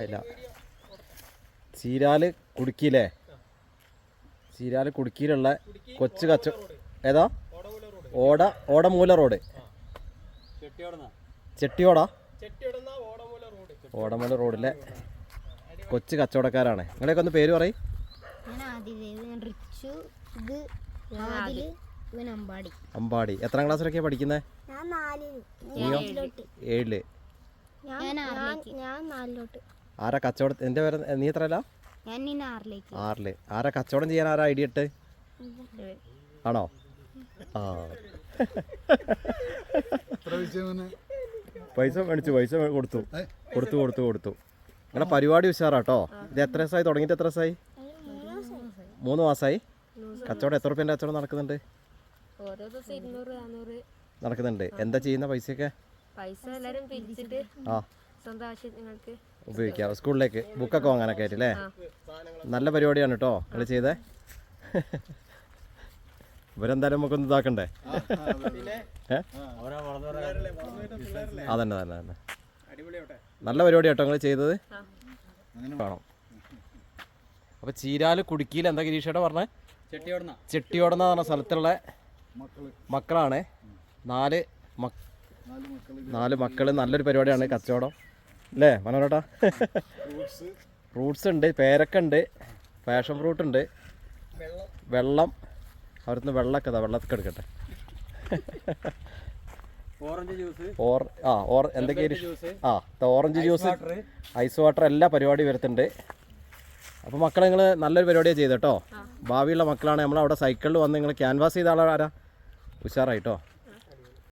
അല്ല ചീരാൽ കുടുക്കിയില്ലേ ചീരാൽ കുടുക്കിയിലുള്ള കൊച്ചു കച്ച ഏതാ? ഓട ഓടമൂല റോഡ്. ചെട്ടിയോടാ? ഓടമൂല റോഡിലെ കൊച്ചു കച്ചവടക്കാരാണ്. നിങ്ങളെയൊക്കെ ഒന്ന് പേര് പറയും. അമ്പാടി. എത്രാം ക്ലാസ്സിലൊക്കെയാണ് പഠിക്കുന്നത് ഏഴിൽ. ഞാൻ ആറിലേക്ക്. ഞാൻ നാലിലോട്ട്. ആരാ കച്ചവടം എന്റെ പേര് നീ എത്രയല്ല ഞാൻ ഇനി ആറിലേക്ക്. ആറിൽ. ആരാ കച്ചവടം ചെയ്യാൻ ആരാ ഐഡിയ ഇട്ട്? ആണോ? ആ. പൈസ മേടിച്ചു പൈസ കൊടുത്തു. കൊടുത്തു കൊടുത്തു കൊടുത്തു. നിങ്ങളെ പരിപാടി ഉഷാറാട്ടോ. ഇത് എത്ര ദിവസമായി? തുടങ്ങിയിട്ട് എത്ര ദിവസമായി? മൂന്ന് മാസമായി? കച്ചവടം എത്ര റുപ്യന്റെ കച്ചവടം നടക്കുന്നുണ്ട്? നടക്കുന്നുണ്ട്. എന്താ ചെയ്യുന്ന പൈസയൊക്കെ? പൈസ എല്ലാരും പിരിച്ചിട്ട് ആ. സ്വന്തം ആവശ്യങ്ങൾക്ക് ഉപയോഗിക്കാം. സ്കൂളിലേക്ക് ബുക്കൊക്കെ വാങ്ങാനൊക്കെ ആയിട്ട് അല്ലേ നല്ല പരിപാടിയാണ് കേട്ടോ. കളി ചെയ്തേ? ഇവരെന്തായാലും നമുക്കൊന്ന് ഇതാക്കണ്ടേ? അതന്നെ തന്നെ തന്നെ നല്ല പരിപാടി കേട്ടോ നിങ്ങൾ ചെയ്തത്. വേണം. അപ്പൊ ചീരാൽ കുടുക്കിയിൽ എന്താ ഗിരീഷേട്ടാ പറഞ്ഞേ? ചെട്ടിയോടുന്ന. ചെട്ടിയോടന പറഞ്ഞ സ്ഥലത്തുള്ള മക്കളാണ്. നാല് മക്ക നാല് മക്കൾ നല്ലൊരു പരിപാടിയാണ് കച്ചവടം. അല്ലേ മനോരട്ടാ ഫ്രൂട്ട്സ് ഉണ്ട് പേരക്ക ഉണ്ട് പാഷൻ ഫ്രൂട്ട് ഉണ്ട്. വെള്ളം. അവിടുന്ന് വെള്ളമൊക്കെ ഇതാ വെള്ളമൊക്കെ എടുക്കട്ടെ. ഓറഞ്ച് ജ്യൂസ് ഓർ ആ ഓർ എന്തൊക്കെയാണ് ആ ഓറഞ്ച് ജ്യൂസ് ഐസ് വാട്ടർ എല്ലാ പരിപാടി വരുത്തുന്നുണ്ട് അപ്പോൾ മക്കളെ നിങ്ങൾ നല്ലൊരു പരിപാടിയാണ് ചെയ്തത് കേട്ടോ. ഭാവിയുള്ള മക്കളാണ് നമ്മൾ അവിടെ സൈക്കിളിൽ വന്ന് നിങ്ങൾ ക്യാൻവാസ് ചെയ്ത ആളാരാ ഉഷാറായിട്ടോ?